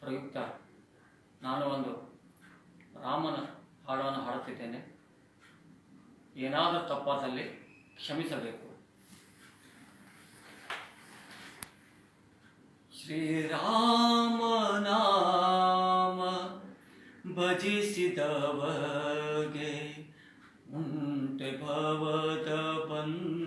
ಪ್ರಯುಕ್ತ. ನಾನು ಒಂದು ರಾಮನ ಹಾಡನ್ನು ಹಾಡುತ್ತಿದ್ದೇನೆ. ಏನಾದರೂ ತಪ್ಪಾದಲ್ಲಿ ಕ್ಷಮಿಸಬೇಕು. ಶ್ರೀರಾಮನಾಮ ಭಜಿಸಿದವಗೆ ಉಂಟೆ ಭವದ ಬಂಧನ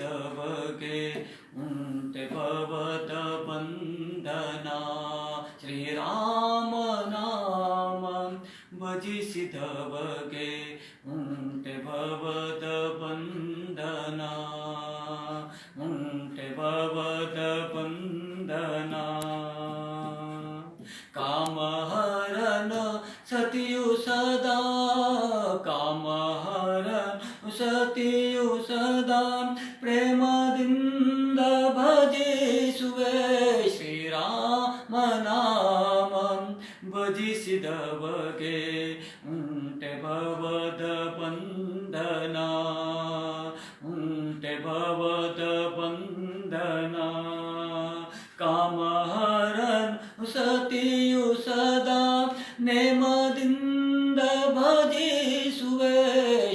तवके उन्ट बंदना श्री राम नाम भजिसि तवके उन्ट भवत वन्दना उन्ट भवत वन्दना कामहरन सत्यु सदा। काम कामहरन सत्यु सदा। श्रीरामनामं बधिगे टे भवद बे भवद वन्दना कामहरन् सतियु सदा नेमदि भजिसुवे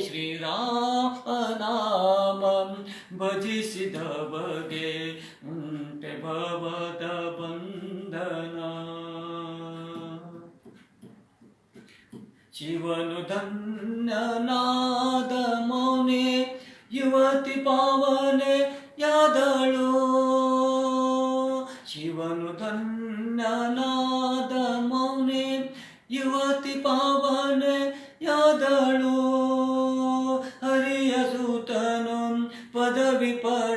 श्रीरामनामं बजिषे ಭವದ ಬಂಧನ. ಶಿವನು ಧನ್ಯನಾದ ಮೌನೆ, ಯುವತಿ ಪಾವನೆ ಯಾದಳು. ಶಿವನು ಧನ್ಯನಾದ ಮೌನೆ, ಯುವತಿ ಪಾವನೆ ಯಾದಳು. ಹರಿಯ ಸೂತನು ಪದವಿ ಪಡೆದ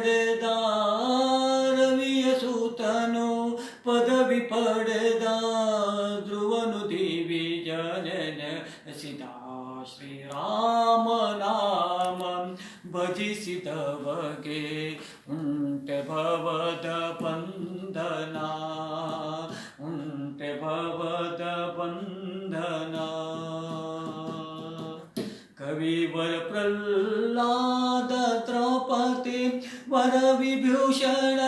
श्रीराम नाम भजिसि तवगे उण्ट भवद बन्धना उण्ट भवद बन्धना कविवर प्रल्लाद द्रौपदी वरविभूषण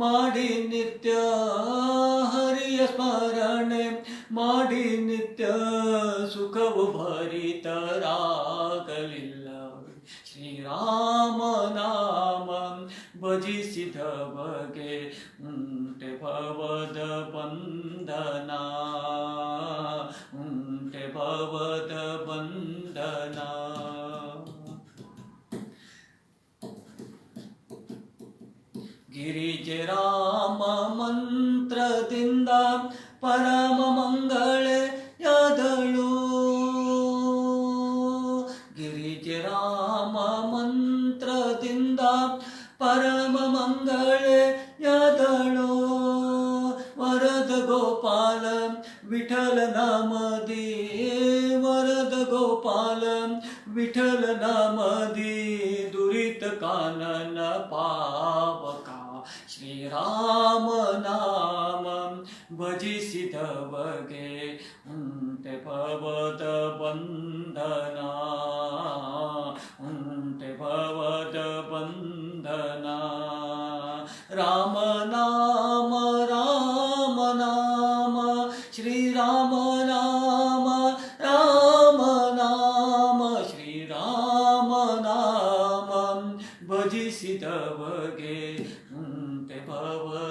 ಮಾಡಿ ನಿತ್ಯ ಹರಿಯ ಸ್ಮರಣೆ, ಮಾಡಿ ನಿತ್ಯ ಸುಖವು ಭರಿತರಾಗಲಿಲ್ಲ. ಶ್ರೀರಾಮನಾಮ ಭಜಿಸಿದವಗೆ ಉಂಟೆ ಭವದ ಬಂಧನ, ಉಂಟೆ ಭವದ ಬಂಧನ. ಗಿರಿಜೆ ರಾಮ ಮಂತ್ರದಿಂದ ಪರಮ ಮಂಗಳೆ ಯಾದಳು. ಗಿರಿಜೆ ರಾಮ ಮಂತ್ರದಿಂದ ಪರಮ ಮಂಗಳೆ ಯಾದಳು. ವರದ ಗೋಪಾಲ ವಿಠಲ ನಾಮದಿ, ವರದ ಗೋಪಾಲ ವಿಠಲ ನಾಮದಿ, ದುರಿತ ಕಾನನ ಪಾವಕ राम नाम भजिसि तव के उन्ते भवत बन्धना उन्ते भवत बन्धना राम नाम 好了